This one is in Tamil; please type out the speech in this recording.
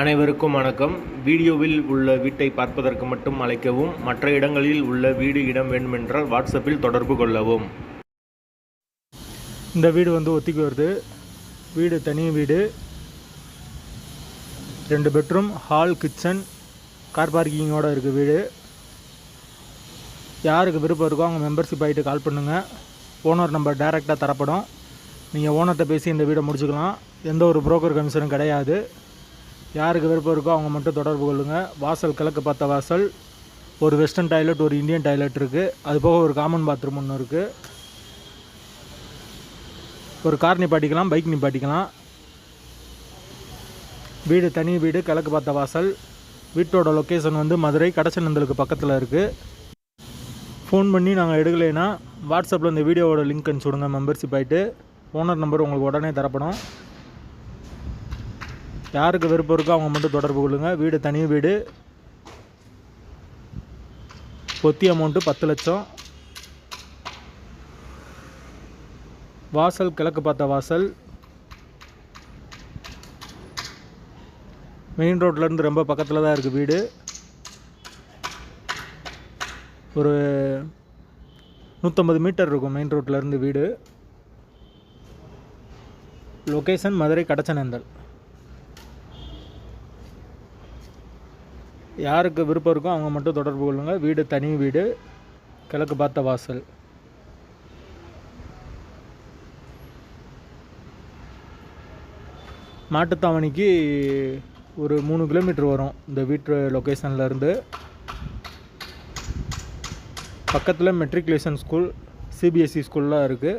அனைவருக்கும் வணக்கம். வீடியோவில் உள்ள வீட்டை பார்ப்பதற்கு மட்டும் அழைக்கவும் மற்ற இடங்களில் உள்ள வீடு இடம் வேண்டுமென்றால் வாட்ஸ்அப்பில் தொடர்பு கொள்ளவும். இந்த வீடு வந்து ஒத்திக்கு வருது. வீடு தனி வீடு. ரெண்டு பெட்ரூம் ஹால் கிச்சன் கார் பார்க்கிங்கோடு இருக்குது வீடு. யாருக்கு விருப்பம் இருக்கோ அவங்க மெம்பர்ஷிப் ஆகிட்டு கால் பண்ணுங்கள் ஓனர் நம்பர் டைரெக்டாக தரப்படும். நீங்கள் ஓனர்கிட்ட பேசி இந்த வீடை முடிச்சுக்கலாம். எந்த ஒரு புரோக்கர் கமிஷனும் கிடையாது. யாருக்கு விருப்பம் இருக்கோ அவங்க மட்டும் தொடர்பு கொள்ளுங்கள் வாசல் கிழக்கு பார்த்த வாசல். ஒரு வெஸ்டர்ன் டாய்லெட் ஒரு இந்தியன் டாய்லெட் இருக்குது அது போக ஒரு காமன் பாத்ரூம் ஒன்று இருக்குது ஒரு கார் நிப்பாட்டிக்கலாம் பைக் நிப்பாட்டிக்கலாம். வீடு தனி வீடு கிழக்கு பார்த்த வாசல். வீட்டோட லொக்கேஷன் வந்து மதுரை கடச்சநந்தலுக்கு பக்கத்தில் இருக்குது ஃபோன் பண்ணி நாங்கள் எடுக்கலைன்னா வாட்ஸ்அப்பில் இந்த வீடியோவோட லிங்க் அனுப்பிச்சி விடுங்க மெம்பர்ஷிப் ஆகிட்டு ஓனர் நம்பர் உங்களுக்கு உடனே தரப்படும். யாருக்கு விருப்பம் இருக்கோ அவங்க மட்டும் தொடர்பு கொள்ளுங்கள் வீடு தனி வீடு. பொத்தி அமௌண்ட்டு பத்து லட்சம். வாசல் கிழக்கு பார்த்த வாசல். மெயின் ரோட்லேருந்து ரொம்ப பக்கத்தில் தான் இருக்குது வீடு. ஒரு நூற்றம்பது மீட்டர் இருக்கும் மெயின் ரோட்லேருந்து வீடு. லொக்கேஷன் மதுரை கடச்சநந்தல். யாருக்கு விருப்பம் இருக்கோ அவங்க மட்டும் தொடர்பு கொள்ளுங்கள் வீடு தனி வீடு கிழக்கு பார்த்த வாசல். மாட்டுத்தாவணிக்கு ஒரு மூணு கிலோமீட்டர் வரும் இந்த வீட்டு லொக்கேஷன்லேருந்து பக்கத்தில் மெட்ரிகுலேஷன் ஸ்கூல் சிபிஎஸ்சி ஸ்கூல்லாம் இருக்குது